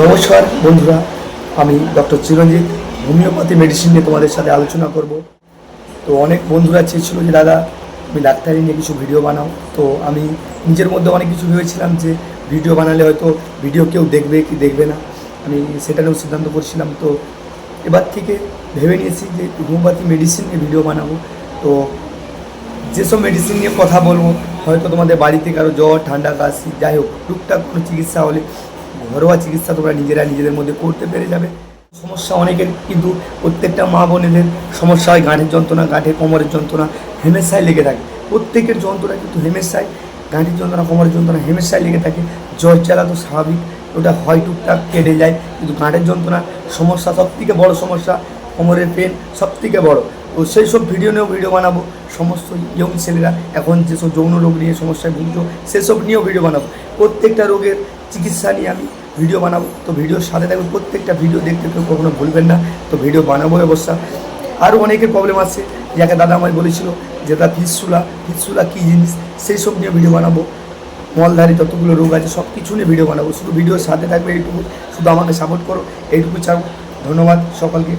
নমস্কার, বন্ধুরা। আমি ডক্টর চিরঞ্জিত, হোমিওপ্যাথি মেডিসিন নিয়ে তোমাদের সাথে আলোচনা করব। তো অনেক বন্ধুরা চেয়েছিল যে, দাদা আমি ডাক্তারি নিয়ে কিছু ভিডিও বানাও। তো আমি নিজের মধ্যে অনেক কিছু ভেবেছিলাম যে ভিডিও বানালে হয়তো ভিডিও কেউ দেখবে কি দেখবে না। আমি সেটা নিয়েও সিদ্ধান্ত করছিলাম। তো এবার থেকে ভেবে নিয়েছি যে, হোমিওপ্যাথি মেডিসিন নিয়ে ভিডিও বানাবো। তো যেসব মেডিসিন নিয়ে কথা বলব, হয়তো তোমাদের বাড়িতে কারও জ্বর, ঠান্ডা, কাশি, যাই হোক, টুকটাক কোনো চিকিৎসা হলে ঘরোয়া চিকিৎসা তোমরা নিজেরা নিজেদের মধ্যে করতে পেরে যাবে। সমস্যা অনেকের কিন্তু প্রত্যেকটা মা বোনেদের সমস্যা হয়, গাঁঠের যন্ত্রণা, গাঁঠে কোমরের যন্ত্রণা হেমেশায় লেগে থাকে। প্রত্যেকের যন্ত্রণা কিন্তু হেমেশায় গাঁঠের যন্ত্রণা, কোমরের যন্ত্রণা হেমেশায় লেগে থাকে। জ্বর জ্বালা তো স্বাভাবিক, ওটা হয় টুকটাক, কেটে যায়। কিন্তু গাঁঠের যন্ত্রণা সমস্যা সব থেকে বড় সমস্যা, কোমরের পেন সব থেকে বড়। তো সেই সব ভিডিও নিয়েও ভিডিও বানাবো। সমস্ত ইয়ং ছেলেরা, এখন যেসব যৌন রোগ নিয়ে সমস্যায় ভুগছো, সেসব নিয়েও ভিডিও বানাবো। প্রত্যেকটা রোগের চিকিৎসা নিয়ে আমি ভিডিও বানাবো। তো ভিডিওর সাথে থাকবে প্রত্যেকটা ভিডিও দেখতে কেউ কখনো ভুলবেন না। তো ভিডিও বানাবো অবস্থা। আরও অনেকের প্রবলেম আছে, যাকে দাদা আমায় বলেছিল যে তার ফিসুলা ফিসুলা কী জিনিস? সেই সব নিয়ে ভিডিও বানাবো। মলধারী যতগুলো রোগ আছে, সব কিছু নিয়ে ভিডিও বানাবো। শুধু ভিডিওর সাথে থাকবে এইটুকু। শুধু আমাকে সাপোর্ট করো, এইটুকু চাও। ধন্যবাদ সকলকে।